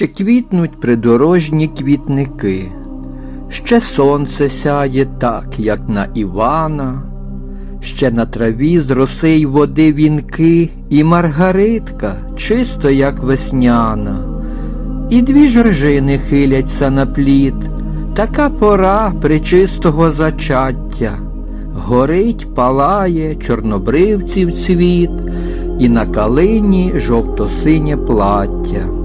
Ще квітнуть придорожні квітники, ще сонце сяє так, як на Івана, ще на траві з роси й води вінки, і маргаритка, чисто як весняна, і дві жоржини хиляться на плід, така пора причистого зачаття. Горить, палає чорнобривців цвіт, і на калині жовто-синє плаття.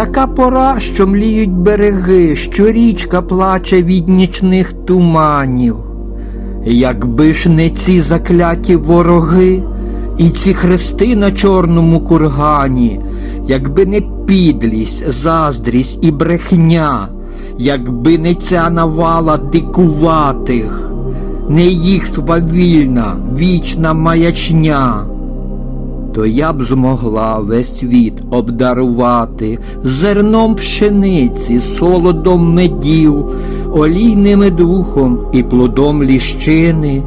Така пора, що мліють береги, що річка плаче від нічних туманів. Якби ж не ці закляті вороги і ці хрести на чорному кургані, якби не підлість, заздрість і брехня, якби не ця навала дикуватих, не їх свавільна, вічна маячня то я б змогла весь світ обдарувати зерном пшениці, солодом медів, олійним духом і плодом ліщини,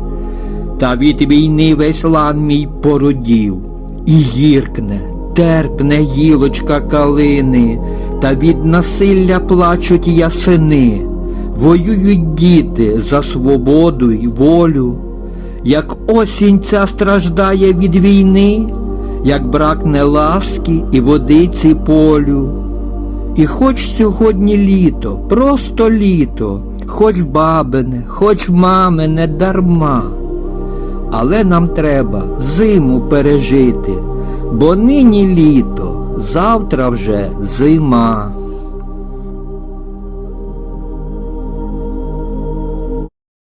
та від війни весь лан мій породів, і гіркне, терпне гілочка калини, та від насилля плачуть ясини, воюють діти за свободу й волю. Як осінь ця страждає від війни, як бракне ласки і водиці полю. І хоч сьогодні літо, просто літо, хоч бабине, хоч мамине дарма. Але нам треба зиму пережити, бо нині літо, завтра вже зима.